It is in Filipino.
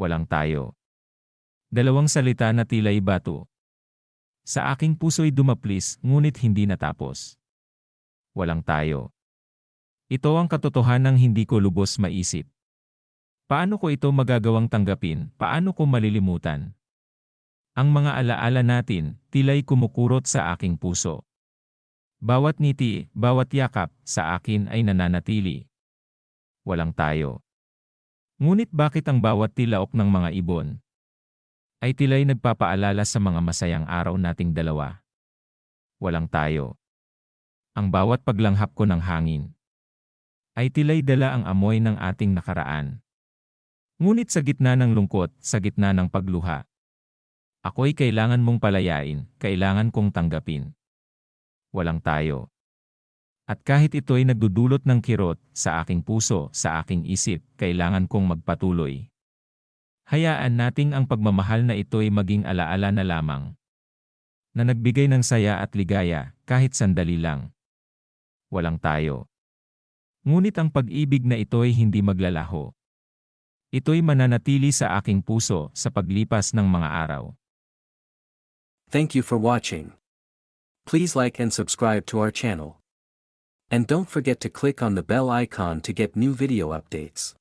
Walang tayo. Dalawang salita na tila'y bato. Sa aking puso'y dumaplis, ngunit hindi natapos. Walang tayo. Ito ang katotohanang hindi ko lubos maisip. Paano ko ito magagawang tanggapin? Paano ko malilimutan? Ang mga alaala natin, tila'y kumukurot sa aking puso. Bawat ngiti, bawat yakap, sa akin ay nananatili. Walang tayo. Ngunit bakit ang bawat tilaok ng mga ibon ay tila'y nagpapaalala sa mga masayang araw nating dalawa? Walang tayo. Ang bawat paglanghap ko ng hangin ay tila'y dala ang amoy ng ating nakaraan. Ngunit sa gitna ng lungkot, sa gitna ng pagluha, ako'y kailangan mong palayain, kailangan kong tanggapin. Walang tayo. At kahit ito'y nagdudulot ng kirot sa aking puso, sa aking isip, kailangan kong magpatuloy. Hayaan nating ang pagmamahal na ito'y maging alaala na lamang. Na nagbigay ng saya at ligaya, kahit sandali lang. Walang tayo. Ngunit ang pag-ibig na ito'y hindi maglalaho. Ito'y mananatili sa aking puso sa paglipas ng mga araw. Thank you for watching. Please like and subscribe to our channel. And don't forget to click on the bell icon to get new video updates.